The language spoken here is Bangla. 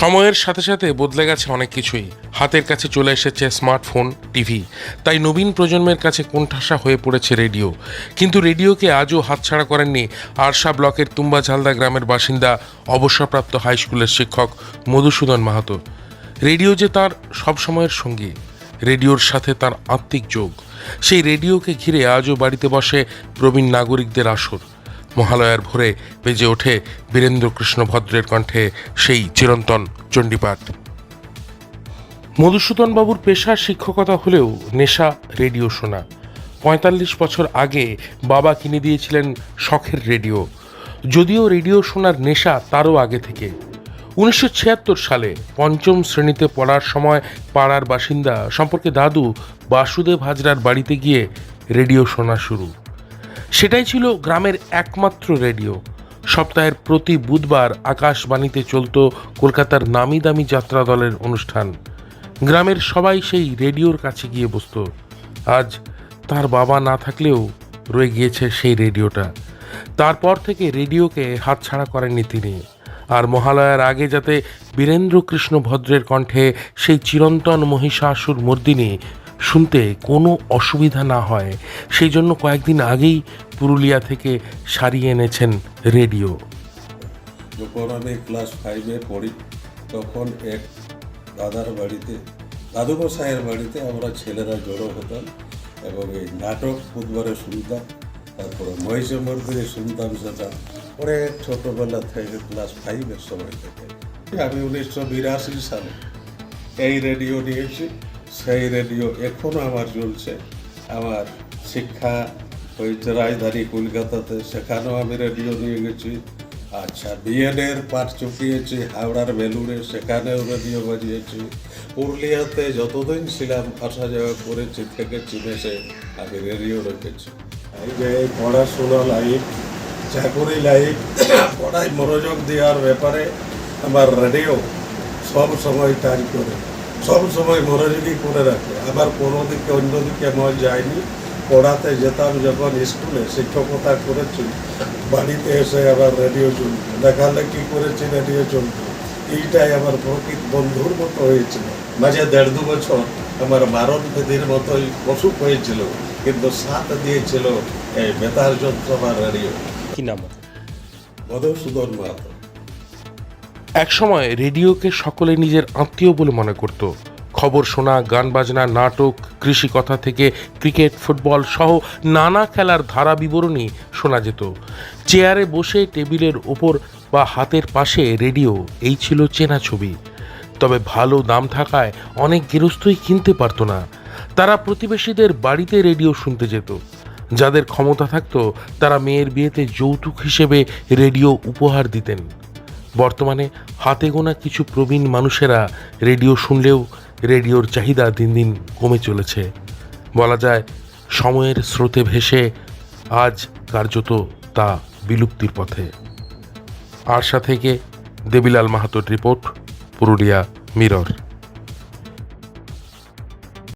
সময়ের সাথে সাথে বদলে গেছে অনেক কিছুই। হাতের কাছে চলে এসেছে স্মার্টফোন, টিভি। তাই নবীন প্রজন্মের কাছে কোণঠাসা হয়ে পড়েছে রেডিও। কিন্তু রেডিওকে আজও হাতছাড়া করেননি আরশা ব্লকের তুম্বা ঝালদা গ্রামের বাসিন্দা, অবসরপ্রাপ্ত হাই স্কুলের শিক্ষক মধুসূদন মাহাতো। রেডিও যে তার সবসময়ের সঙ্গী, রেডিওর সাথে তার আত্মিক যোগ। সেই রেডিওকে ঘিরে আজও বাড়িতে বসে প্রবীণ নাগরিকদের আসর। মহালয়ার ভোরে বেজে ওঠে বীরেন্দ্র কৃষ্ণ ভদ্রের কণ্ঠে সেই চিরন্তন চণ্ডীপাঠ। মধুসূদন বাবুর পেশা শিক্ষকতা হলেও নেশা রেডিও শোনা। পঁয়তাল্লিশ বছর আগে বাবা কিনে দিয়েছিলেন শখের রেডিও। যদিও রেডিও শোনার নেশা তারও আগে থেকে। উনিশশো ছিয়াত্তর সালে পঞ্চম শ্রেণীতে পড়ার সময় পাড়ার বাসিন্দা সম্পর্কে দাদু বাসুদেব হাজরার বাড়িতে গিয়ে রেডিও শোনা শুরু। সেটাই ছিল গ্রামের একমাত্র রেডিও। সপ্তাহের প্রতি বুধবার আকাশবাণীতে চলতো কলকাতার নামি দামি যাত্রা দলের অনুষ্ঠান। গ্রামের সবাই সেই রেডিওর কাছে গিয়ে বসতো। আজ তার বাবা না থাকলেও রয়ে গিয়েছে সেই রেডিওটা। তারপর থেকে রেডিওকে হাতছাড়া করেননি তিনি। আর মহালয়ার আগে যাতে বীরেন্দ্র কৃষ্ণ ভদ্রের কণ্ঠে সেই চিরন্তন মহিষাসুর মর্দিনী শুনতে কোনো অসুবিধা না হয়। সেই জন্য কয়েকদিন আগেই পুরুলিয়া থেকে সারিয়ে এনেছেন রেডিও। যখন আমি ক্লাস ফাইভে পড়ি, তখন এক দাদার বাড়িতে দাদু মশাইয়ের বাড়িতে আমরা ছেলেরা জড়ো হতাম এবং এই নাটক বুধবারে শুনতাম, তারপরে মহিষে মর্দিনে শুনতাম সেটা। অনেক ছোটোবেলা থেকে ক্লাস ফাইভের সময় থেকে। আমি উনিশশো বিরাশি সালে এই রেডিও নিয়েছি। সেই রেডিও এখনও আমার চলছে আমার শিক্ষা হয়েছে রাজধানী কলকাতাতে, সেখানেও আমি রেডিও নিয়ে গেছি। আচ্ছা বিএডের পাঠ চুকিয়েছি, হাওড়ার বেলুড়ে, সেখানেও রেডিও বাজিয়েছি। পুরুলিয়াতে যতদিন ছিলাম, আসা যাওয়া করেছি, থেকেছি মেসে, আমি রেডিও রেখেছি। এই যে পড়াশোনা লাইফ, চাকুরি লাইফ, পড়ায় মনোযোগ দেওয়ার ব্যাপারে আমার রেডিও সব সময় কাজ করে। সব সময় মনোযোগী করে রাখে। আবার কোনো দিকে অন্য দিকে মন যায়নি। পড়াতে যেতাম যখন স্কুলে শিক্ষকতা করেছি। বাড়িতে এসে আবার রেডিও চলত। দেখালে কি করেছি রেডিও চলত। এইটাই আমার প্রকৃত বন্ধুর মতো হয়েছিল। মাঝে দেড় দু বছর আমার মারণ বেদির মতোই অসুখ হয়েছিল কিন্তু সাথ দিয়েছিল এই বেতার যন্ত্র বা রেডিও। কি নাম? মধুসূদন মাহাতো। একসময় রেডিওকে সকলে নিজের আত্মীয় বলে মনে করত। খবর শোনা, গান বাজনা, নাটক কৃষি কথা থেকে ক্রিকেট, ফুটবল সহ নানা খেলার ধারা বিবরণী শোনা যেত। চেয়ারে বসে টেবিলের ওপর বা হাতের পাশে রেডিও, এই ছিল চেনা ছবি। তবে ভালো দাম থাকায় অনেক গৃহস্থই কিনতে পারতো না। তারা প্রতিবেশীদের বাড়িতে রেডিও শুনতে যেত। যাদের ক্ষমতা থাকতো, তারা মেয়ের বিয়েতে যৌতুক হিসেবে রেডিও উপহার দিতেন। বর্তমানে হাতে গোনা কিছু প্রবীণ মানুষেরা রেডিও শুনলেও রেডিওর চাহিদা দিন দিন কমে চলেছে। বলা যায়, সময়ের স্রোতে ভেসে আজ কার্যত তা বিলুপ্তির পথে। আরশা থেকে দেবিলাল মাহাতোর রিপোর্ট, পুরুলিয়া, মিরর।